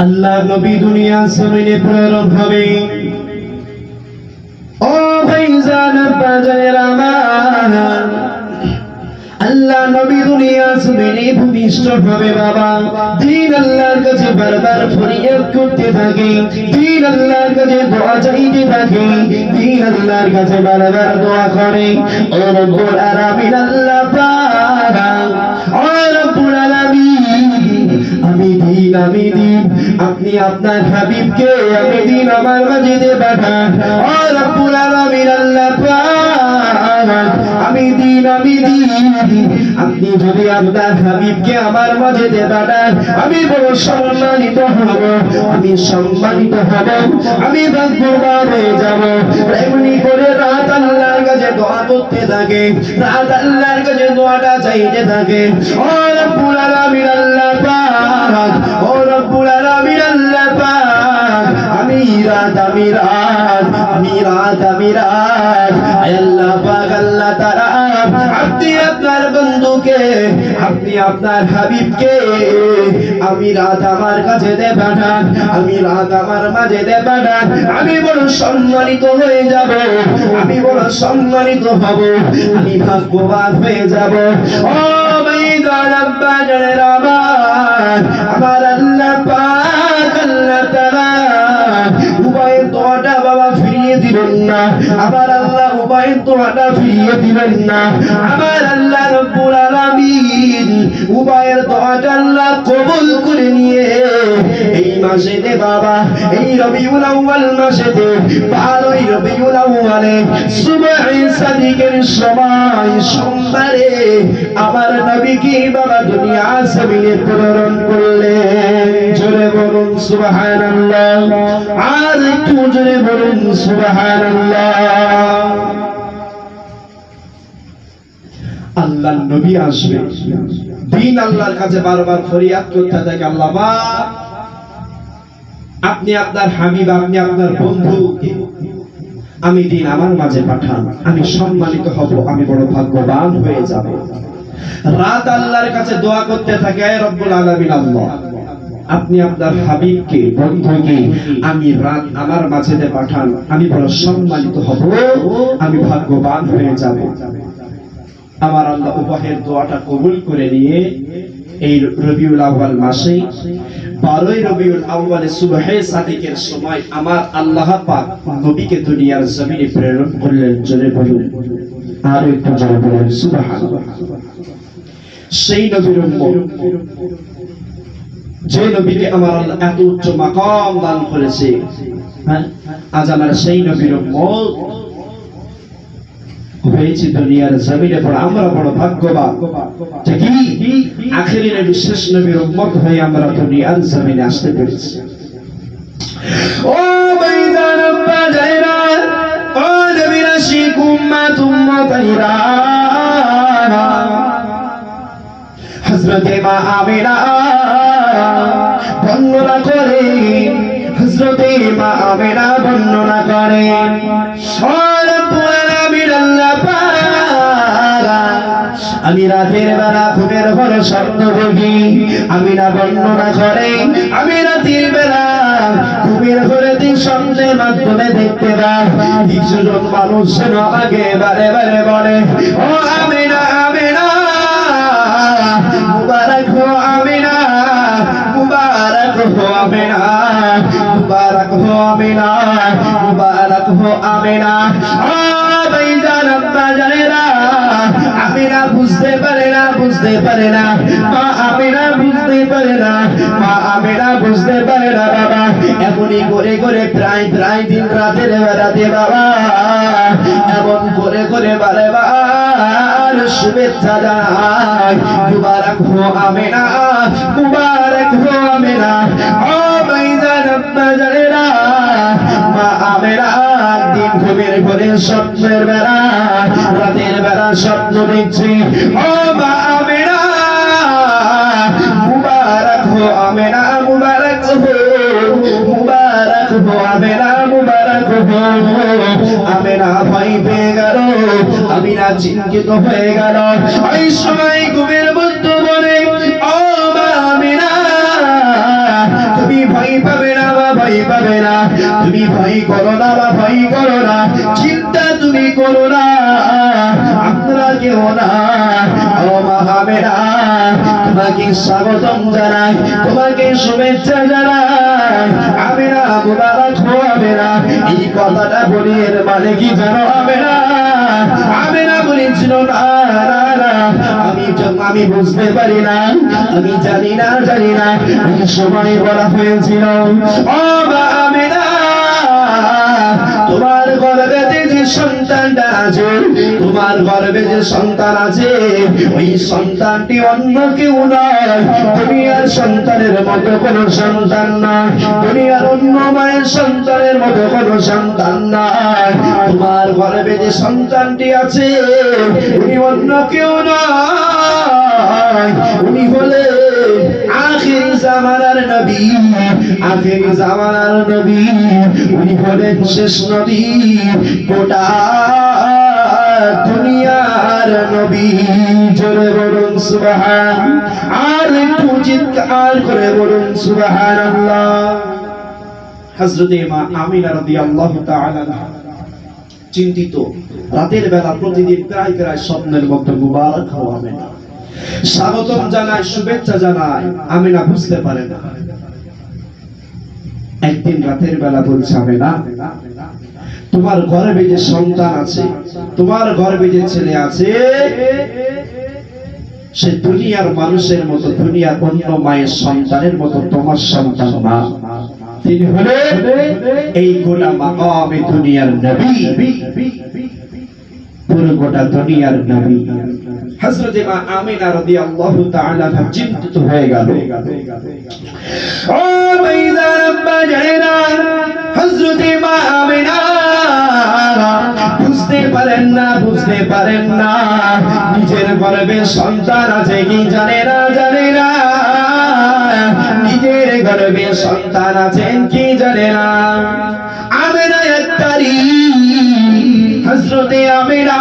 আল্লাহ নবী দুনিয়া জমিনে প্রেরণ হবে। ও ভাইজান বাজারের আমার আল্লাহ নবী দুনিয়া জমিনে ভূমিষ্ঠ হবে বাবা। দিন আল্লাহর কাছে বারবার ফরিয়াদ করতে থাকে। দিন আল্লাহর কাছে দোয়া চাইতে থাকে। দিন আল্লাহর কাছে বারবার দোয়া করে। ও রব্বুল আলামিন, আল্লাহ পাক। ও রব্বুল দিন আমি দিন। আপনি আপনার হাবিবকে আমি দিন আমার আমি দিন আমি দিন। আপনি যদি আপনার হাবিবকে আমার মাঝে পাঠান, আমি বড় সম্মানিত হব। আমি সম্মানিত হব। আমি যাব। এমনি করে রাত আল্লাহর কাছে দোয়া করতে থাকে। রাত আল্লাহর কাছে দোয়াটা চাইতে থাকে। ও রব্বুল আলামিন, আল্লাহ পাক। ও রব্বুল আলামিন, আল্লাহ পাক। আমি রাত আমি রাত আল্লাহ পাক, আল্লাহ তাআলা আপনি আপনার বন্ধুকে, আপনি আপনার হাবিবকে আমি রাত আমার কাছে দে পাঠান আমি রাত আমার মাঝে দে পাঠান। আমি বড় সম্মানিত হয়ে যাব, আমি বড় সম্মানিত হব, আমি ভাগ্যবান হয়ে যাব। ও আমার আল্লাহ পাক আল্লাহ তাআলা উভয়ের দোয়াটা বাবা ফিরিয়ে দিলেন না আবার আল্লাহ উভয়ের দোয়াটা কবুল করে নিয়ে এই মাসেতে বাবা, এই রবিউল আউয়াল মাসেতে বারোই রবিউল আউয়ালে সুবহে সাদিকের সময় সোমবারে আমার নবীকে বাবা দুনিয়া জমিনে প্রেরণ করলেন। জোরে বলুন সুবহানাল্লাহ। আর একটু জোরে বলুন সুবহানাল্লাহ। আল্লাহ নবী আসবে। দিন আল্লাহর কাছে বারবার ফরিয়াদ করতে থাকে আল্লাহ পাক, আপনি আপনার হাবিব আপনি আপনার বন্ধু আমি দিন আমার মাঝে পাঠান আমি সম্মানিত হব আমি বড় ভাগ্যবান হয়ে যাব। রাত আল্লাহর কাছে দোয়া করতে থাকে রব্বুল আলামিন আল্লাহ। আপনি আপনার হাবিবকে, বন্ধুকে আমি রাত আমার মাঝেতে পাঠান, আমি বড় সম্মানিত হব, আমি ভাগ্যবান হয়ে যাব। আমার আল্লাহ উপাহের দোয়াটা কবুল করে নিয়ে এই রবিউল আউয়াল মাসে, বারোই রবিউল আউয়ালে সুবহে সাদিকের সময় আমার আল্লাহ পাক নবীকে দুনিয়ার জমিনে প্রেরণ করলেন, জোরে বলুন। আর একটু জোরে বলুন, সুবহানাল্লাহ। সেই নবীর উম্মত যে নবীকে আমার আল্লাহ এত উচ্চ মাকাম দান করেছে হ্যাঁ আজ আমার সেই নবীর উম্মত হয়েছে দুনিয়ার জমিনে পড়া। আমরা বড় ভাগ্যবান। ঠিকই আখেরি নবী শেষ নবীর উম্মত হয়ে আমরা দুনিয়ার জমিনে আসতে পেরেছি। ও ময়দান আব্বা জায়রা, ও নবী রাশিক উম্মাত উম্মতাইরা। হযরতে মা আমিনা বর্ণনা করে, হযরতে মা বর্ণনা পারা আমি রাতের বেলা ঘুমের ঘরে স্বপ্ন দেখি আমি না বর্ণনা করে, আমি রাতের বেলা ঘুমের ঘরে দিন স্বপ্নের মাধ্যমে দেখতে পাই কিছুজন মানুষ আগে বারে বারে বলে, ও মুবারক হো আমি না মুবারক হো আমি না ও ভাইজান আব্বা জানেরা, আমিনা বুঝতে পারে না, বুঝতে না। মা আমিনা বুঝতে পারে না আমিনা শুভেচ্ছা জানাই। মুবারক হো আমিনা, মুবারক হো আমিনা। ও ভাইজান আব্বা জানেরা মা আমিনা দিন ঘুমের ঘরে স্বপ্নের বেলা, রাতের বেলা স্বপ্ন দেখছি। ও মা আমেরা, মুবারক হো আমেরা, মুবারক হো মুবারক হো আমেরা, মুবারক হো। আমেরা আমিরা চিন্তিত হয়ে গেল। ওই সময় ঘুমের মধ্যে বলে, ও মা আমেরা, তুমি ভয় পাবে না। ভয় পাবে না। তুমি ভয় করো না বা ভয় করো না। চিন্তা তুমি করো না। কেউ না তোমাকে স্বাগতম জানাই, তোমাকে শুভেচ্ছা জানাই। আমি না মুবারক হবে না। এই কথাটা বলি এর মানে কি জানো হবে না? আমি না বলেছিল না আমি আমি বুঝতে পারি না। আমি জানি না জানি না। এই সময় বলা হয়েছিল। ও আমি তোমার গর্বে সন্তানটা আছে, তোমার গর্বে যে সন্তান আছে, ওই সন্তানটি অন্য কেউ নয়। দুনিয়ার সন্তানের মতো কোনো সন্তান নয়। দুনিয়ার অন্য মায়ের সন্তানের মতো কোনো সন্তান নয়। তোমার গর্বে যে সন্তানটি আছে, উনি অন্য কেউ নয়। উনি হলে আখির জামানার নবী, আখির জামানার নবী। উনি হলেন শেষ নবী, গোটা দুনিয়ার নবী। জোরে বলুন, সুবহান। আর একটু চিৎকার করে বলুন, সুবহানাল্লাহ। হযরতে মা আমিনা রাদিয়াল্লাহু তাআলা চিন্তিত। রাতের বেলা প্রতিদিন প্রায় প্রায় স্বপ্নের মধ্যে মুবারক হওয়া না স্বাগতম জানায় শুভেচ্ছা জানায় আমি না বুঝতে পারে না। একদিন রাতের বেলা বলছে আমি না তোমার গর্বে যে সন্তান আছে, তোমার গর্বে যে ছেলে আছে, সে দুনিয়ার মানুষের মতো, দুনিয়ার অন্য মায়ের সন্তানের মতো তোমার সন্তান না। তিনি হলেন এই গোটা মাকামে দুনিয়ার নবী। পুরো গোটা দুনিয়ার নবী। হযরত মা আমিনা রাদিয়াল্লাহু তাআলা চিন্তিত হয়ে গেল। ও বাইদা রব্বা জানেনা হযরত মা আমিনা, বুঝতে পারেন না, বুঝতে পারেন না, নিজের গর্ভে সন্তান আছে কি জানে না জানে না, নিজের গর্ভে সন্তান আছেন কি জানে না। হজরতে আমেনা।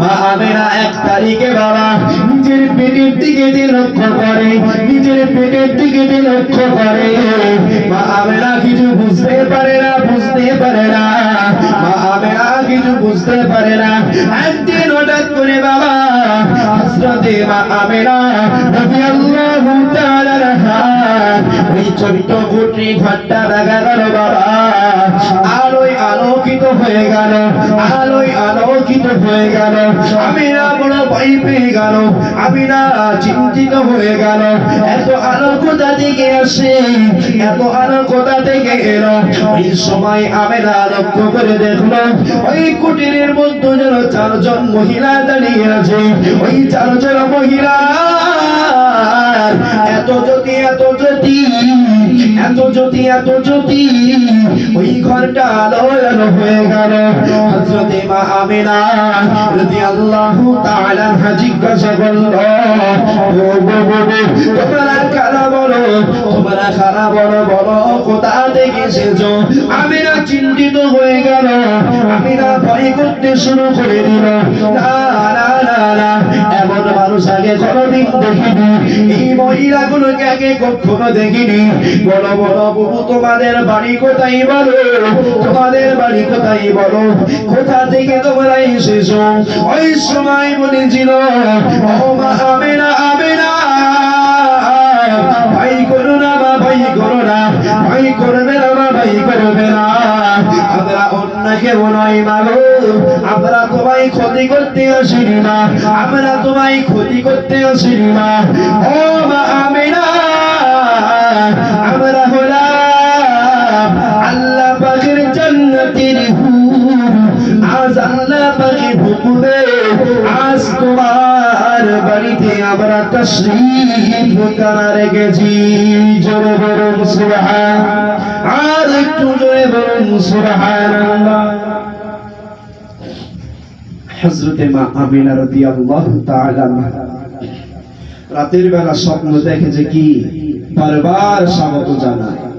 মা আমেনা এক তারিখে বাবা নিজের পেটের দিকে দিয়ে লক্ষ্য করে, নিজের পেটের দিকে দিয়ে লক্ষ্য করে। মা আমেনা কিছু বুঝতে পারে না, বুঝতে পারে না। মা আমেনা কিছু বুঝতে পারে না। একদিন হঠাৎ করে বাবা হজরতে মা রাদিয়াল্লাহু তাআলা আনহা আমি না বড় ভয় পেয়ে গেল। আমি না চিন্তিত হয়ে গেল। এত আলো কোথা থেকে আসে? এত আলো কোথা থেকে এলো? ওই সময় আমি না লক্ষ্য করে দেখল, ওই কুটিরের মধ্যে যেন চারজন মহিলা দাঁড়িয়ে আছে। ওই চারজন মহিলা, এত জ্যোতি এত জ্যোতি এত জ্যোতি এত জ্যোতি ওই ঘরটা হয়ে গেল। হযরতে মা আমিনা রাদিয়াল্লাহু তাআলা জিজ্ঞাসা করল তোমরা কারা বলো? তোমরা কারা বলো? বলো, কোথা থেকে এসেছ? চিন্তিত হয়ে গেল। আমিনা ভয় করতে শুরু করে দিল। না না না, এমন মানুষ আগে কোনোদিন দেখিনি। এই মহিলাগুলোকে আগে কখনো দেখিনি। বলো বলো বাবু তোমাদের বাড়ি কোথায় বলো? তোমাদের বাড়ি কোথায় বলো? কোথা থেকে তোমরা এসেছ? ওই সময় বলেছিল ও ভাই করো না বা ভাই করো না। ভাই করবে না বা ভাই করবে না। আমরা নয় আমরা তোমায় ক্ষতি করতে আসিনি মা। আমরা তোমায় ক্ষতি করতে আসিনি মা। ও মা আমরা হলাম আল্লাহ পাকের জান্নাতের হুর আজ আল্লাহ পাকের হুকুমে আজ তোমার বাড়িতে আমরা জোরে আর একটু জোরে হযরতে মা আমিনা তাআলা রাতের বেলা স্বপ্ন দেখে যে কি? বারবার স্বাগত জানায়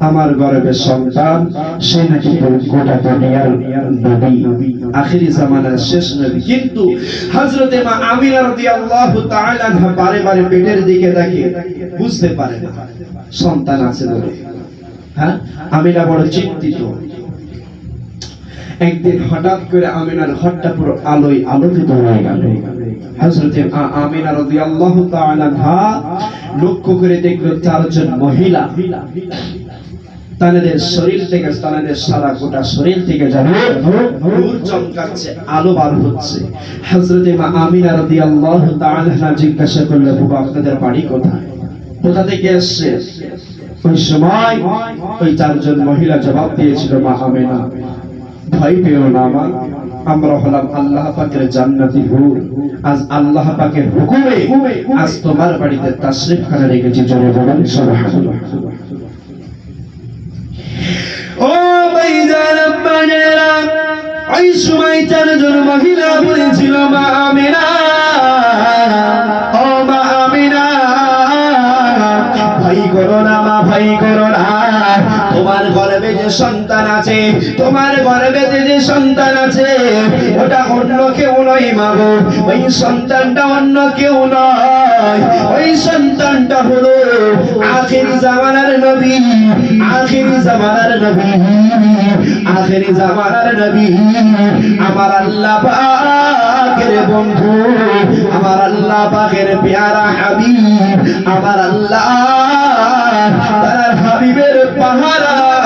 আমার গর্বের সন্তান, সে নাকি গোটা দুনিয়ার নবী। আখিরি জামানার শেষ নবী। কিন্তু হযরতে মা আমিনা রাদিয়াল্লাহু তাআলা বারে বারে পেটের দিকে তাকিয়ে বুঝতে পারে না। সন্তান আছে বলে। হ্যাঁ? আমিনা বড় চিন্তিত। একদিন হঠাৎ করে আমিনার ঘরটা পুরো আলোয় আলোকিত হয়ে গেল। লক্ষ্য করে দেখল চারজন মহিলা। তাদের শরীর থেকে তাদের সারা গোটা শরীর থেকে আলো বার হচ্ছে। জিজ্ঞাসা করল, বাবা, আপনাদের বাড়ি কোথায়? কোথা থেকে এসেছে? ওই সময় ওই চারজন মহিলা জবাব দিয়েছিল, মা আমিনা, ভয় পেও না আমরা হলাম আল্লাহ পাকের জান্নাতি হুর। আজ আল্লাহ পাকের হুকুমে আজ তোমার বাড়িতে তাশরিফ খানা রেখেছি, জোরে বলেন ও সময় মহিলা বলেছিল, মা আমিনা, ও মা আমিনা ভাই করো না, মা ভাই করো না। তোমার গর্ভে যে সন্তান আছে, তোমার গর্ভে যে সন্তান আছে, ওটা অন্য মাগো ওই সন্তানটা অন্য কেউ নয়। ওই সন্তানটা হলো আখেরি জামানার নবী, আখেরি জামানার নবী, আখেরি জামানার নবী। আমার আল্লাহ পাকের বন্ধু, আমার আল্লাহ পাকের পেয়ারা হাবিব, আমার আল্লাহ তার হাবিবের পাহারায়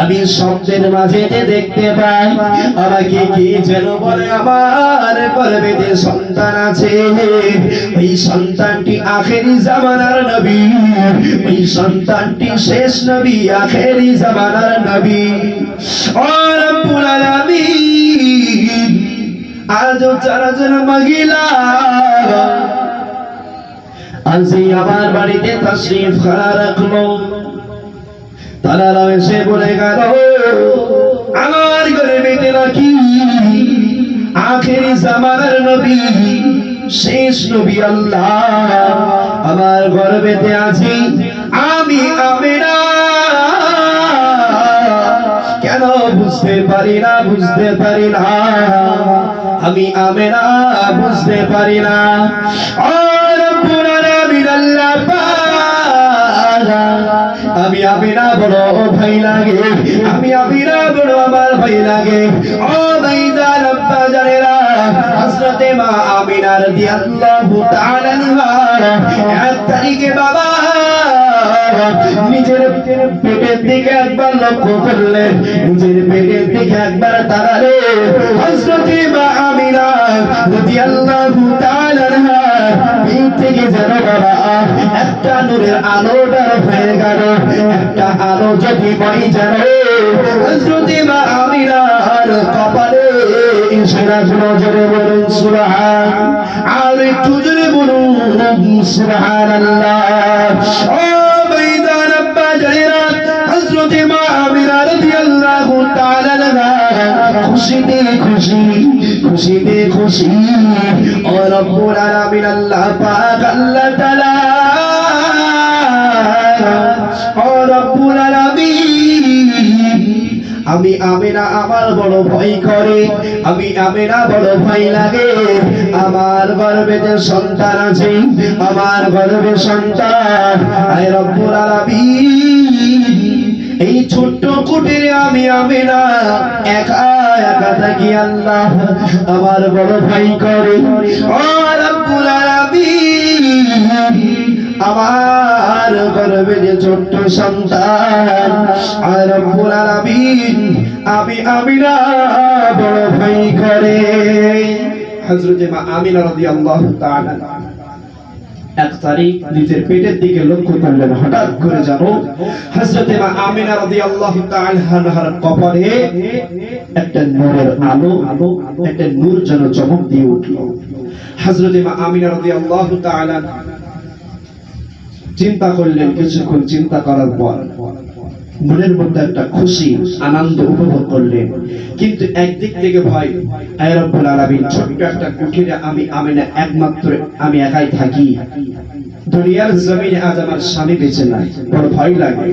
আমি শব্দের মাঝে দেখতে পাই আমাকে কি যেন বলে, আমার গর্ভে যে সন্তান আছে। ওই সন্তানটি আখেরি জামানার নবী। ওই সন্তানটি শেষ নবী, আখেরি জামানার নবী। ও রব্বুল আলামিন, আজ মহিলা। আজই আমার বাড়িতে তশরিফ খানা রাখল তারা এসে বলে গেল, আমার ঘরে বেঁধে নাকি আখেরি জামানার নবী, শেষ নবী আল্লাহ। আমার ঘর বেঁধে আছি, আমি আমিনা। কেন বুঝতে পারি না, বুঝতে পারি না। আমি আমেনা, বুঝতে পারি না। রব্বুল আলামিন, আল্লাহ পাক। আমি আমিনা বড় ভাই লাগে। আমি আমিনা বড় আমার ভাই লাগে। ও ভাই জান আব্বা হযরতে মা আমিনা রাদিয়াল্লাহু তাআলা এক তারিখে বাবা, নিজের পেটের দিকে একবার লক্ষ্য করলেন নিজের পেটের দিকে একবার তাকালে, হযরতে মা আমিনা রাদিয়াল্লাহু তাআলা পেট থেকে একটা নূরের আলোটা হয়ে গেল, একটা আলো যদি বই যেন। আমিনার কপালে এসে রাখল জোরে বলুন, সুবহান। আর একটু জোরে বলুন ও খুশিতে খুশি খুশিতে খুশি। ও রব্বুল আলামিন, আল্লাহ পাক, আল্লাহ তাআলা। ও রব্বুল আমি আমেনা আমার বড় ভয় করে, আমি আমেনা বড় ভয় লাগে। আমার গর্বে যে সন্তান আছে, আমার গর্বে সন্তান। আয় রব্বুল আলামিন। এই ছোট্ট কুটিরে আমি আমি না একা একা থাকি আল্লাহ, আমার বড় ভাই করে। আমার গর্বে যে ছোট্ট সন্তান আর রব্বুল আলামিন, আমি আমি না বড় ভাই করে। হযরতে মা আমিনা রাদিয়াল্লাহু তাআলা এক তারিখ নিজের পেটের দিকে লক্ষ্য করলেন, হঠাৎ করে জানো হযরতে মা আমিনা রাদিয়াল্লাহু তাআলা আনহার কপালে একটা নূরের আলো আলো একটা নূর যেন চমক দিয়ে উঠল। হযরতে আমিনা রাদিয়াল্লাহু তাআলা চিন্তা করলেন, কিছুক্ষণ চিন্তা করার পর মনের মধ্যে একটা খুশি, আনন্দ উপভোগ করলেন। কিন্তু একদিক থেকে ভয়, আয় রব্বুল আলামিন, ছোট্ট একটা কুঠিরে আমি আমি না একমাত্র, আমি একাই থাকি। দুনিয়ার জমিনে আজ আমার স্বামী বেঁচে নাই, বড় ভয় লাগে।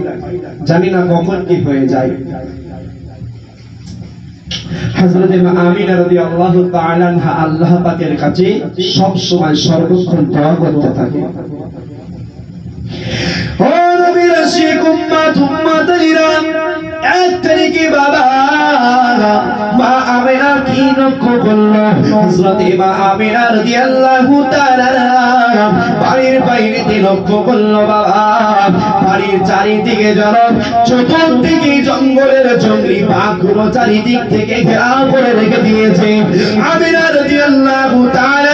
জানি না কখন কি হয়ে যায়। সব সময় সর্বক্ষণ দোয়া করতে থাকে। ও আশিক উম্মাত উম্মাতিরা এক তারিখে বাবা মা আমিনা কি লক্ষ্য করল হযরত মা আমিনা রাদিয়াল্লাহু তাআলা বাড়ির বাইরে লক্ষ্য করল বাবা। বাড়ির চারিদিকে যেন চতুর্দিকে জঙ্গলের জঙ্গলি বাঘগুলো চারিদিক থেকে ঘেরাও করে রেখে দিয়েছে। আমিনা রাদিয়াল্লাহু তাআলা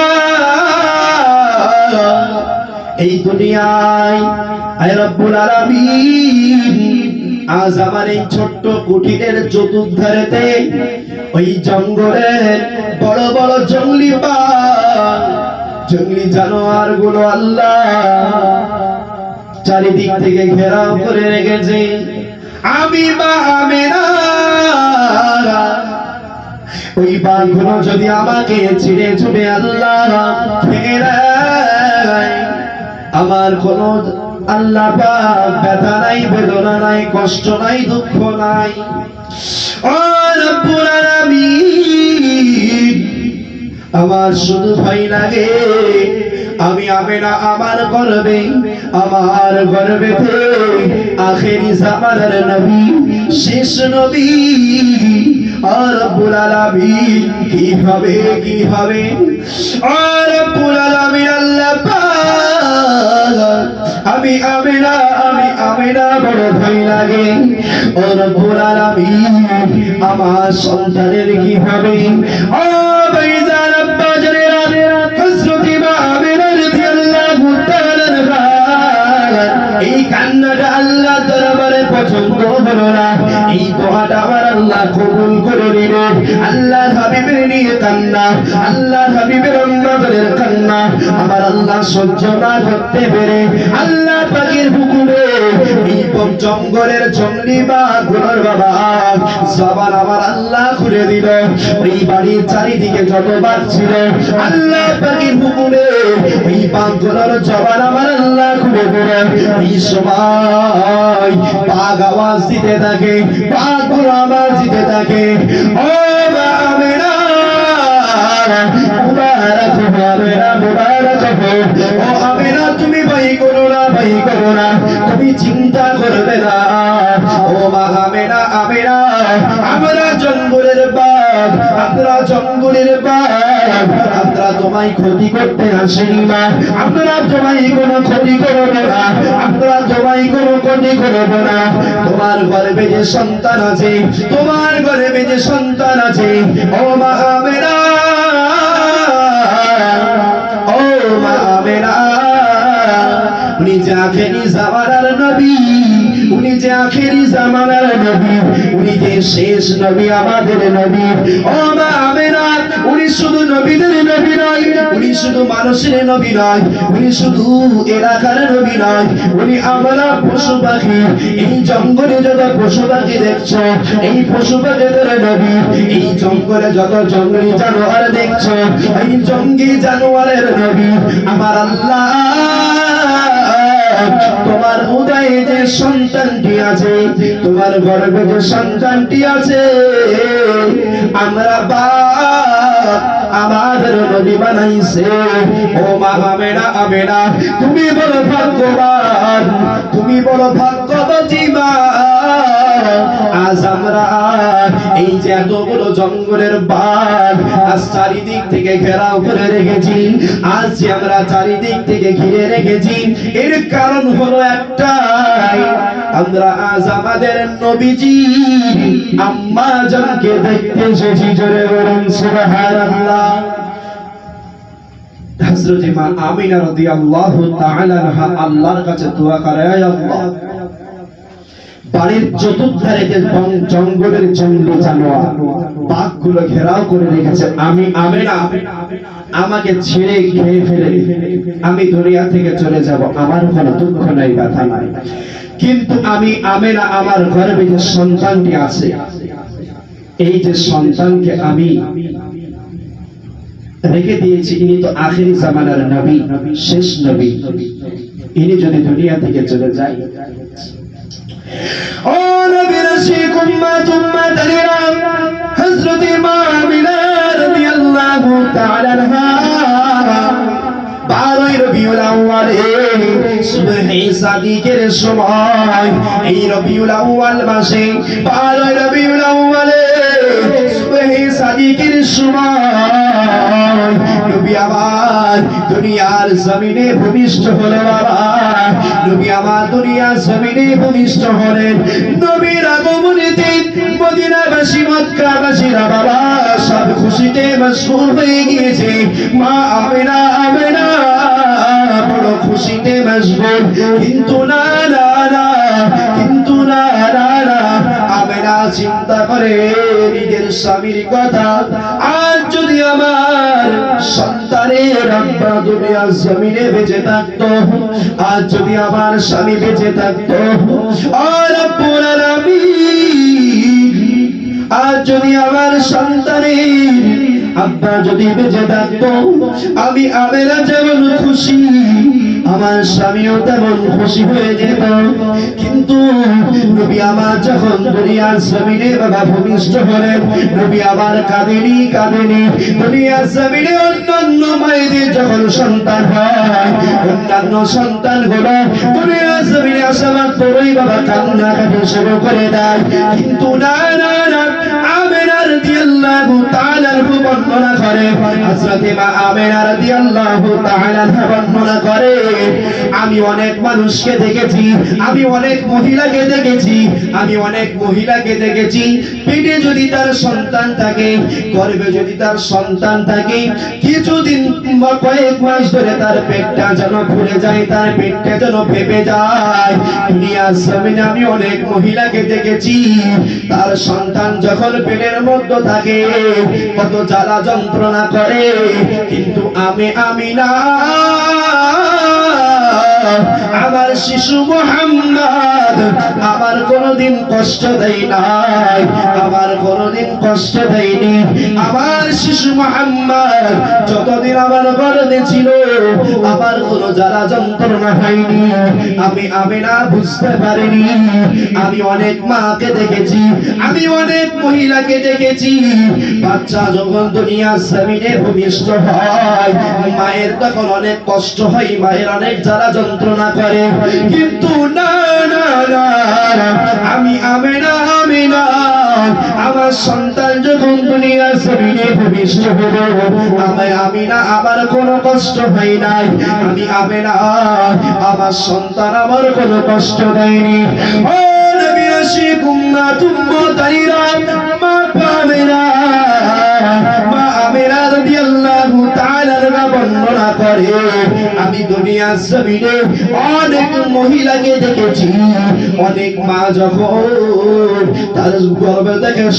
এই দুনিয়ায় আয় রব্বুল আলামিন আজ আমার এই ছোট্ট কুঠিরের চতুর্ধারেতে ওই জঙ্গলের বড় বড় জঙ্গলি বাঘ জঙ্গলি জানোয়ারগুলো আল্লাহ চারিদিক থেকে ঘেরাও করে রেখেছে। আমি আমেনা ওই বাঘগুলো যদি আমাকে ছিঁড়ে ছুড়ে আল্লাহ দেয়, আমার কোনো আল্লাহ ব্যথা নাই, বেদনা নাই, কষ্ট নাই, দুঃখ নাই। আমার শুধু ভয় লাগে, আমি আমেনা আমার গর্বে, আমার গর্বেতে আখেরি জামানার নবী, শেষ নবী। আর আলামিন, কি হবে কি হবে? আর আলামিন, আল্লাহ পাক আমি আমেনা আমি আমেনা, বড় ভয় লাগে। ও রব্বুল আলামিন, আমার সন্তানের কি হবে? ও এই কান্নাটা আল্লাহ দরবারে পছন্দ হলো না। এই দোয়াটা আমার আল্লাহ কবুল করে নিল আল্লাহ হাবিবের নিয়ে কান্না। আল্লাহ হাবিবের অন্যদের কান্না। আমার আল্লাহ সহ্য না করতে পেরে আল্লাহ পাকের হুকুমে এই জঙ্গলের জঙ্গলি বা গুলোর বাবা জবান আমার আল্লাহ খুলে দিল। ওই বাড়ির চারিদিকে যত বাঘ ছিল। আল্লাহ পাকের হুকুমে এই বাঘগুলোর জবান আমার আল্লাহ খুলে দিল। এই সময় বাঘ আওয়াজ দিতে থাকে। বাঘগুলো আওয়াজ দিতে থাকে। ও তুমি তুমি চিন্তা করবে না। ও মা আমেরা আমেরা আমরা জঙ্গলের আমরা জঙ্গলের আমরা তোমায় ক্ষতি করতে আসেনি না। আমরা তোমায় কোনো ক্ষতি করব না। আমরা তোমায় কোনো ক্ষতি করব না। তোমার গর্বে যে সন্তান আছে, তোমার গর্বে যে সন্তান আছে, ও মা আমেনা, ও মা উনি যে আখেরি জামানার নবী, উনি যে আখেরি জামানার নবী যে শেষ নবী, আমাদের নবী। ও মা আমেনা উনি শুধু নবীদের নবী নয়, উনি শুধু মানুষের নবী নয়, উনি শুধু এলাকার নবী নয়, উনি আমরা পশু পাখি। এই জঙ্গলে যত পশু পাখি দেখছ, এই পশু পাখিদের নবী, এই জঙ্গলে যত জঙ্গলি জানোয়ার দেখছ, এই জঙ্গি জানোয়ারের নবী, আমার আল্লাহ। তোমার উদয়ে যে সন্তানটি আছে, তোমার গর্ভে যে সন্তানটি আছে, আমরা বা আমাদের নবী বানাইছে। ও মা আমেনা আমেনা, তুমি বড় ভাগ্যবান, তুমি বলো ভাগ্যবতী মা আজ আমরা এই যে জঙ্গলের বাঘ আজ চারিদিক থেকে ঘেরাও করে রেখেছি। আজ যে আমরা চারিদিক থেকে ঘিরে রেখেছি, এর কারণ হলো একটাই। আমরা আজ আমাদের নবীজি আম্মা দেখতে এসেছি, জোরে বলুন হযরত মা আমিনা রাদিয়াল্লাহু তাআলা আল্লাহর কাছে দোয়া করে আল্লাহ। বাড়ির চতুর্ধারে যে জঙ্গলের জঙ্গল জানোয়ার, বাঘগুলো ঘেরাও করে রেখেছে। আমি আমেনা আমাকে ছেড়ে খেয়ে ফেলে। আমি দুনিয়া থেকে চলে যাব, আমার কোনো দুঃখ নাই, ব্যথা নাই। কিন্তু আমি আমেনা আমার গর্ভে যে সন্তানটি আছে। এই যে সন্তানকে আমি রেখে দিয়েছি, ইনি তো আখেরি জামানার নবী, শেষ নবী। ইনি যদি দুনিয়া থেকে চলে যায় ও নবীর শেখ উম্মত উম্মত আলিরাম হযরত মা আমিনা রাদিয়াল্লাহু তাআলা বারোই রবিউল আউয়ালে, সুবহে সাদিকের সময়, এই রবিউল আউয়াল মাসে বারোই রবিউল আউয়ালে, সুবহে সাদিকের সময়। দুনিয়ার জমিনে ভূমিষ্ঠ হলো বাবা। নবী আমার দুনিয়ার জমিনে ভূমিষ্ঠ হলেন। নবীর আগমনেতে মদিনাবাসী, মক্কাবাসীরা বাবা, সব খুশিতে মশগুল হয়ে গিয়েছে। মা, আমেনা আমেনা, বড় খুশিতে মশগুল। কিন্তু না না না চিন্তা করে নিজের স্বামীর কথা আজ যদি আমার সন্তানের আব্বা দুনিয়ার জমিনে বেঁচে থাকতো আজ যদি আমার স্বামী বেঁচে থাকতো, আর রব্বুল আলামিন আজ যদি আমার সন্তানের আব্বা যদি বেঁচে থাকতো, আমি আমেরা যেমন খুশি। আমার স্বামীও তেমন খুশি হয়ে যেত। কিন্তু নবী আমার যখন দুনিয়ার জমিনে বাবা ভূমিষ্ঠ হলেন, নবী আমার কাঁদেনি কাঁদেনি। দুনিয়ার জমিনে অন্যান্য মায়েদের যখন সন্তান হয়, অন্যান্য সন্তানগুলো দুনিয়ার জমিনে আসা মাত্রই বাবা কান্না কাটি শুরু করে দেয়। কিন্তু না না না, আমেনা রাদিয়াল্লাহু তাআলা আনহু বর্ণনা করে। হযরত আমেনা রাদিয়াল্লাহু তাআলা বর্ণনা করে। আমি অনেক মানুষকে দেখেছি, আমি অনেক মহিলাকে দেখেছি, আমি অনেক মহিলাকে দেখেছি। পেটে যদি তার সন্তান থাকে, গর্ভে যদি তার সন্তান থাকে, কিছুদিন বা কয়েক মাস ধরে তার পেটটা যেন ফুলে যায়, তার পেটটা যেন ফেপে যায়। দুনিয়ার জমিনে আমি অনেক মহিলাকে দেখেছি, তার সন্তান যখন পেটের মধ্যে থাকে, কত জ্বালা যন্ত্রণা করে কিন্তু আমি আমি না আমার শিশু মোহাম্মদ আমার কোনদিন কষ্ট দেয় নাই, আমার কোনদিন কষ্ট দেয়নি। আমার শিশু মোহাম্মদ যতদিন আমার গর্ভে ছিল, আমার কোনো জ্বালা যন্ত্রণা হয়নি। আমি আমি না বুঝতে পারিনি। আমি অনেক মাকে দেখেছি, আমি অনেক মহিলাকে দেখেছি। বাচ্চা যখন দুনিয়া জমিনে ভূমিষ্ঠ হয়, মায়ের তখন অনেক কষ্ট হয়, মায়ের অনেক জ্বালা করে। কিন্তু না না না আমি আমি না আমি না আমার সন্তান যখন দুনিয়ার জমিনে ভূমিষ্ঠ হলো আমি আমি না আমার কোনো কষ্ট হয় নাই। আমি আমি না আমার সন্তান আমার কোনো কষ্ট দেয়নি। ও নবী আশিক উম্মাত উম্মতারিরা মা পামেরা মা আমেরা আনহা বর্ণনা করে, আমি জমিনে অনেক মহিলাকে দেখেছি, অনেক মা যখন তার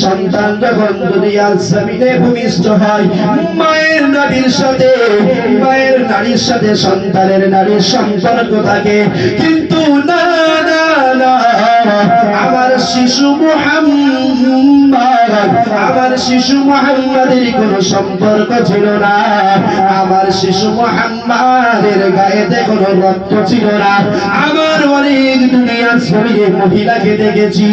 সন্তান যখন দুনিয়ার জমিনে ভূমিষ্ঠ হয়, মায়ের নারীর সাথে, মায়ের নারীর সাথে সন্তানের নারীর সম্পর্ক থাকে। কিন্তু না না না, আমার শিশু মুহাম্মদ আমার শিশু মোহাম্মদের কোনো সম্পর্ক ছিল না। আমার শিশু মোহাম্মদের গায়েতে কোনো রক্ত ছিল না। আমার অনেক দুনিয়ার জমিনে মহিলাকে দেখেছি।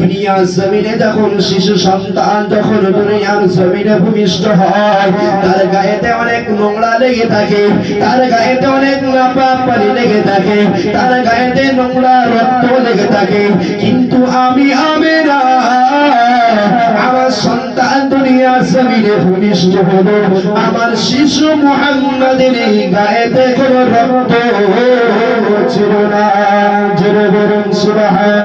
দুনিয়ার জমিনে যখন শিশু সন্তান, যখন দুনিয়ার জমিনে ভূমিষ্ঠ হয়, তার গায়েতে অনেক নোংরা লেগে থাকে, তার গায়েতে অনেক নাপা পানি লেগে থাকে, তার গায়েতে নোংরা রক্ত লেগে থাকে। কিন্তু আমি আমি না আমার সন্তান দুনিয়ার জমিনে ভূমিষ্ঠ হলো। আমার শিশু মোহাম্মদের এই গায়েতে কোনো রক্ত ছিল না। জোরে বলুন সুবহান